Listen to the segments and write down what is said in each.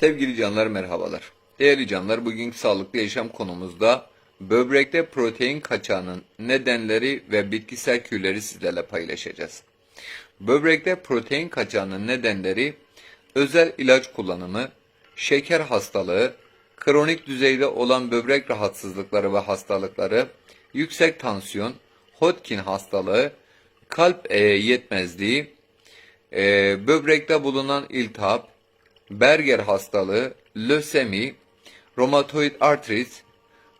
Sevgili canlar merhabalar. Değerli canlar bugünkü sağlıklı yaşam konumuzda böbrekte protein kaçağının nedenleri ve bitkisel kürleri sizlerle paylaşacağız. Böbrekte protein kaçağının nedenleri özel ilaç kullanımı, şeker hastalığı, kronik düzeyde olan böbrek rahatsızlıkları ve hastalıkları, yüksek tansiyon, Hodgkin hastalığı, kalp e, yetmezliği, e, böbrekte bulunan iltihap, Berger hastalığı, lösemi, romatoid artrit,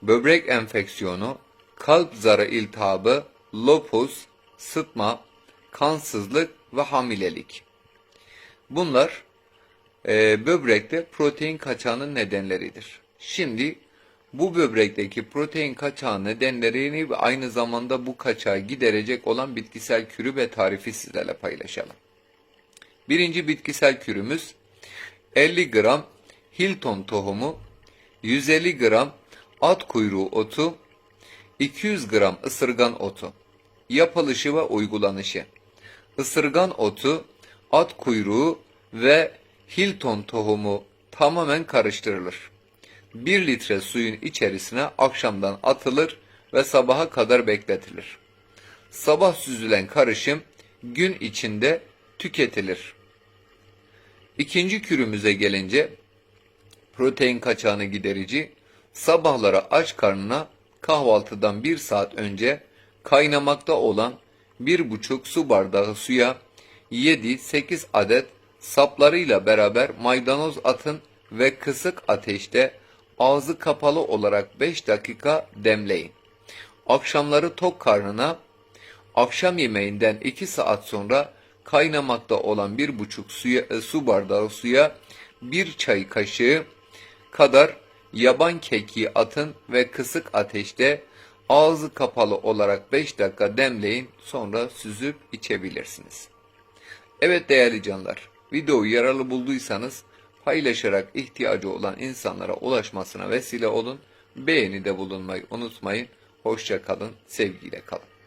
böbrek enfeksiyonu, kalp zarı iltihabı, lupus, sıtma, kansızlık ve hamilelik. Bunlar e, böbrekte protein kaçağının nedenleridir. Şimdi bu böbrekteki protein kaçağı nedenlerini ve aynı zamanda bu kaçağı giderecek olan bitkisel kürü ve tarifi sizlerle paylaşalım. Birinci bitkisel kürümüz 50 gram Hilton tohumu, 150 gram at kuyruğu otu, 200 gram ısırgan otu. Yapılışı ve uygulanışı. Isırgan otu, at kuyruğu ve Hilton tohumu tamamen karıştırılır. 1 litre suyun içerisine akşamdan atılır ve sabaha kadar bekletilir. Sabah süzülen karışım gün içinde tüketilir. İkinci kürümüze gelince protein kaçağını giderici sabahlara aç karnına kahvaltıdan bir saat önce kaynamakta olan bir buçuk su bardağı suya 7-8 adet saplarıyla beraber maydanoz atın ve kısık ateşte ağzı kapalı olarak 5 dakika demleyin. Akşamları tok karnına akşam yemeğinden 2 saat sonra kaynamakta olan bir buçuk suya, e, su bardağı suya bir çay kaşığı kadar yaban kekiği atın ve kısık ateşte ağzı kapalı olarak 5 dakika demleyin sonra süzüp içebilirsiniz. Evet değerli canlar, videoyu yararlı bulduysanız paylaşarak ihtiyacı olan insanlara ulaşmasına vesile olun. Beğeni de bulunmayı unutmayın. Hoşça kalın, sevgiyle kalın.